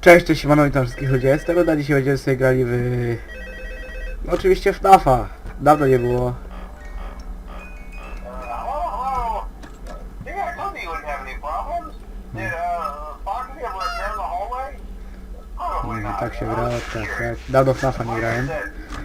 Cześć, cześć, siemano, witam wszystkich ludzi. Z tego na dzisiaj będziemy sobie grali w... No, oczywiście w FNAFa. Dawno nie było. Uh, hello, hello. Yeah, I told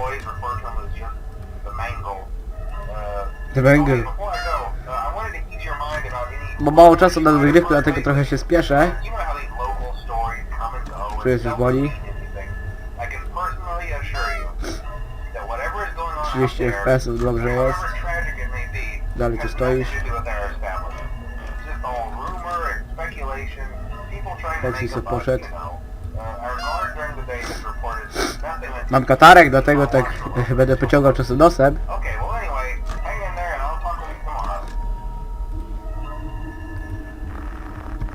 Czy wlazł do Keep the wentyli. toddlers entertained, you know. But kids these days are Nie, kids nikogo with nie their ma, hands dobra. to themselves. The jest już, już Bangle. Bo mało czasu na wygrywkę, dlatego trochę się spieszę. Czuję, że boli. 30 FPS dobrze jest. Dalej tu stoisz. Foxy sobie poszedł. Mam katarek, dlatego tak będę pociągał czasem nosem.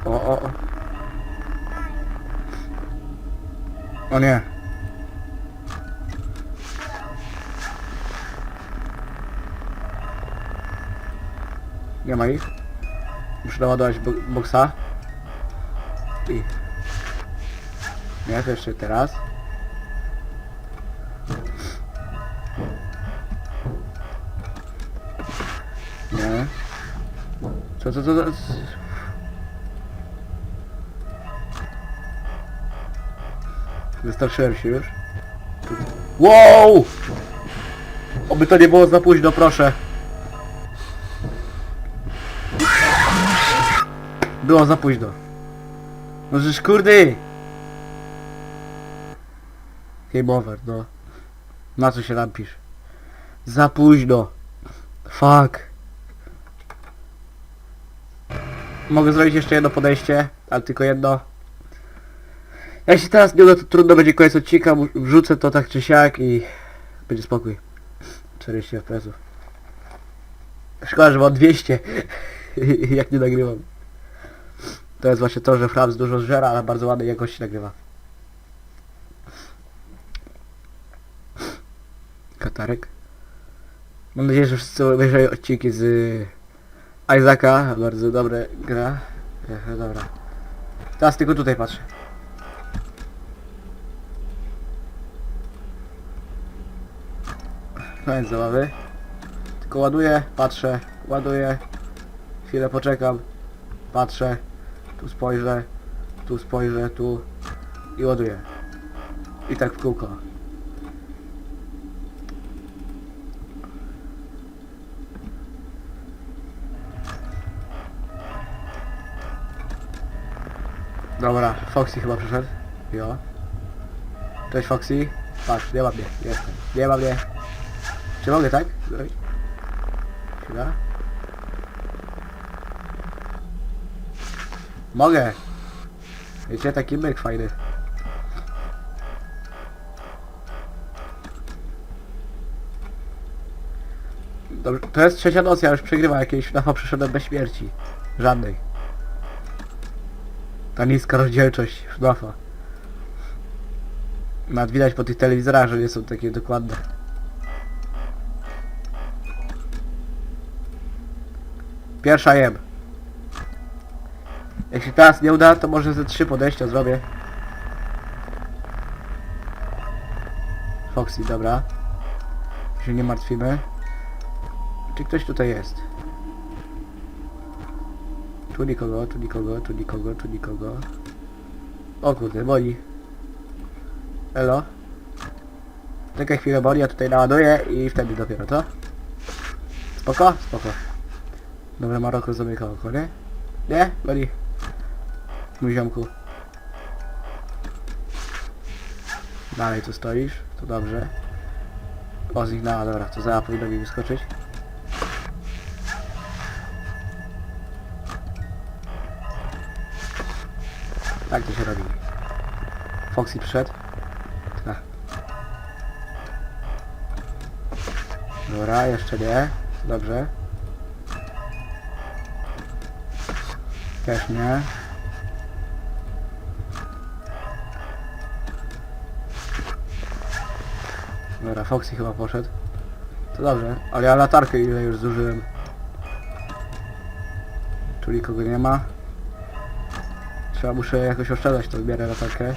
O, o, o. O nie. Nie ma ich. Muszę naładować bo boksa. I... Nie, to jeszcze teraz. Nie. Co, co, co, co? Wystarczyłem się już. Wow! Oby to nie było za późno, proszę. Było za późno. No żeż kurde! Game over, no. Na co się napisz? Za późno. Fuck. Mogę zrobić jeszcze jedno podejście, ale tylko jedno. Jak się teraz nie uda, to trudno będzie koniec odcinka, wrzucę to tak czy siak i będzie spokój. 40 fps. Szkoda, że mam 200, jak nie nagrywam. To jest właśnie to, że Fraps dużo zżera, ale bardzo ładnej jakości nagrywa. Katarek. Mam nadzieję, że wszyscy obejrzają odcinki z Isaaca. Bardzo dobre gra. Ech, dobra. Teraz tylko tutaj patrzę. Koniec zabawy. Tylko ładuję, patrzę, ładuję. Chwilę poczekam. Patrzę. Tu spojrzę. Tu spojrzę, tu. I ładuję. I tak w kółko. Dobra, Foxy chyba przyszedł. Jo. Cześć Foxy. Patrz, nie ma mnie. Jestem. Nie ma mnie. Czy mogę tak? Mogę. Wiecie, taki myk fajny. Dobrze, to jest trzecia noc, ja już przegrywam jakieś FNAFa przyszedłem bez śmierci. Żadnej. Ta niska rozdzielczość FNAFa. Nawet widać po tych telewizorach, że nie są takie dokładne. Pierwsza jem. Jak się teraz nie uda, to może ze trzy podejścia zrobię. Foxy, dobra. Się nie martwimy. Czy ktoś tutaj jest? Tu nikogo, tu nikogo, tu nikogo, tu nikogo. O kurde, boli. Elo. Czekaj chwilę, boli, ja tutaj naładuję i wtedy dopiero, to? Spoko? Spoko. Dobra, Maroko zamyka oko, nie? Nie? Boli. Mój ziomku. Dalej tu stoisz, to dobrze. O, zniknęła, dobra, to zaraz powinno mi wyskoczyć. Tak to się robi. Foxy przyszedł. Tak. Dobra, jeszcze nie. Dobrze. Też nie. Dobra, Foxy chyba poszedł. To dobrze, ale ja latarkę ile już zużyłem. Tu nikogo nie ma. Trzeba muszę jakoś oszczędzać tą miarę latarkę.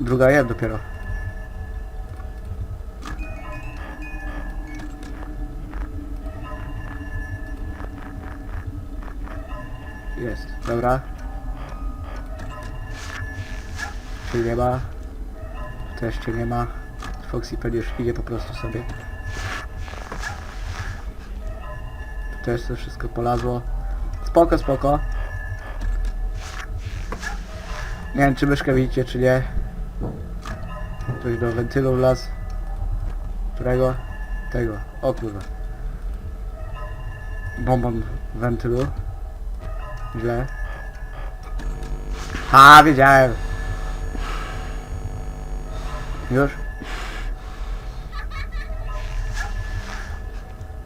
Druga jem dopiero. Jest, dobra. Czyli nie ma. Też cię nie ma. Foxy pewnie już idzie po prostu sobie. Też to wszystko polazło. Spoko, spoko. Nie wiem czy myszkę widzicie czy nie. Ktoś do wentylu wlazł. Którego? Tego. O kurwa. Bombon wentylu. Źle. Ha, wiedziałem. Już?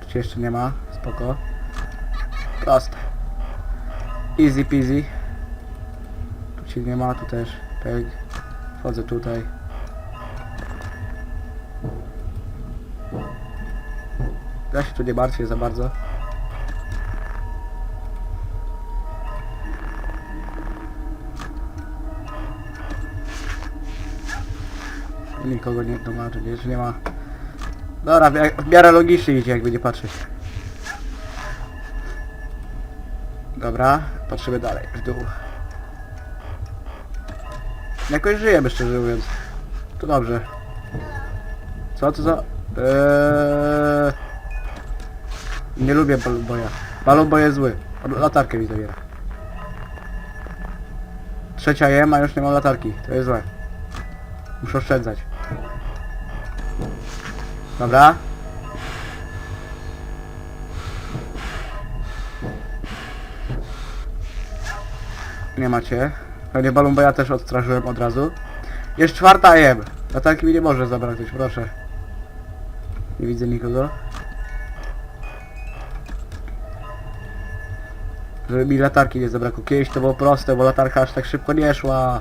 Cię jeszcze nie ma? Spoko. Proste. Easy peasy. Tu cię nie ma, tu też. Peg. Wchodzę tutaj. Ja się tu nie martwię za bardzo. Nikogo nie tłumaczy, że nie ma. Dobra, w miarę logicznie idzie, jakby nie patrzeć. Dobra, patrzymy dalej, w dół. Jakoś żyjemy, szczerze mówiąc. To dobrze. Co to za... Eee... Nie lubię balonboja. Balonboj jest zły. Latarkę mi zabiera. Trzecia jem, a już nie mam latarki. To jest złe. Muszę oszczędzać. Dobra. Nie macie. Pewnie balon, ja też odstraszyłem od razu. Jest czwarta jem. Latarki mi nie może zabraknąć, proszę. Nie widzę nikogo. Żeby mi latarki nie zabrakło. Kiedyś to było proste, bo latarka aż tak szybko nie szła.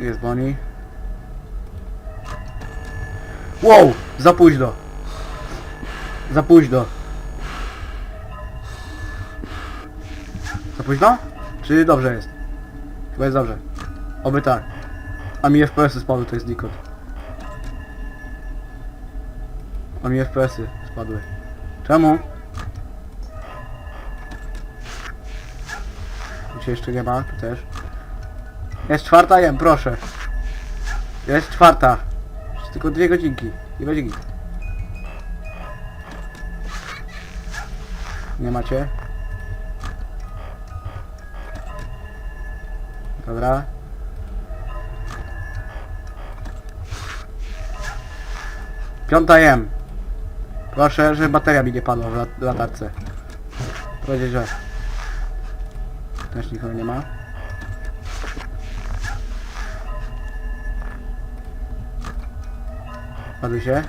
Jest Bonnie. Wow! Za późno! Za późno! Za późno? Czy dobrze jest? Chyba jest dobrze. Oby tak. A mi FPS-y spadły, to jest Nikon. A mi FPS-y spadły. Czemu? Tu się jeszcze nie ma, tu też. Jest czwarta, jem, proszę. Jest czwarta. Jeszcze tylko dwie godzinki. I będzie git. Nie macie? Dobra. Piąta jem. Proszę, żeby bateria mi nie padła w lat latarce. Powiedzieć, że... Też nikogo nie ma. Padły się.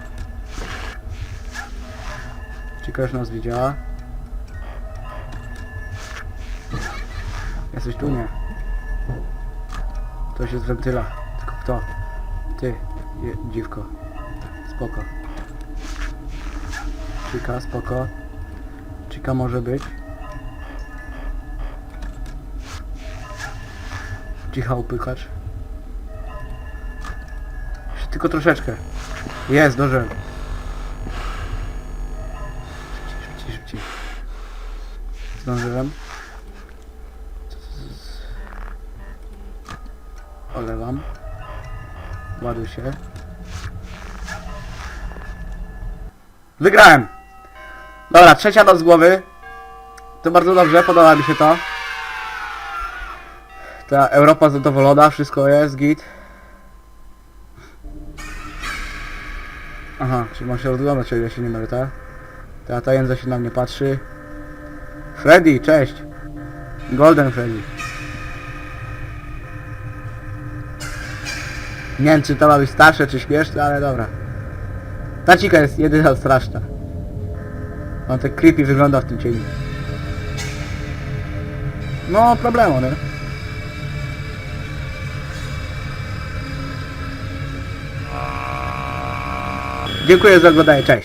Czy ktoś nas widziała? Jesteś tu? Nie. Ktoś jest z wentyla. Tylko kto? Ty, je, dziwko. Spoko. Chica, spoko. Chica może być. Cicha upykacz. Tylko troszeczkę. Jest, dobrze. Szybciej, szybciej, szybciej. Zdążyłem. Olewam. Ładuj się. Wygrałem! Dobra, trzecia noc z głowy. To bardzo dobrze, podoba mi się to. Ta Europa zadowolona, wszystko jest, git. Aha, czyli mam się rozglądać, o ile się nie mylę, tak? Ta tajemnica się na mnie patrzy. Freddy, cześć! Golden Freddy. Nie wiem, czy to ma być starsze, czy śmieszne, ale dobra. Ta cika jest jedyna straszna. On tak creepy wygląda w tym cieniu. No, problemu, nie? Dziękuję za oglądanie, cześć.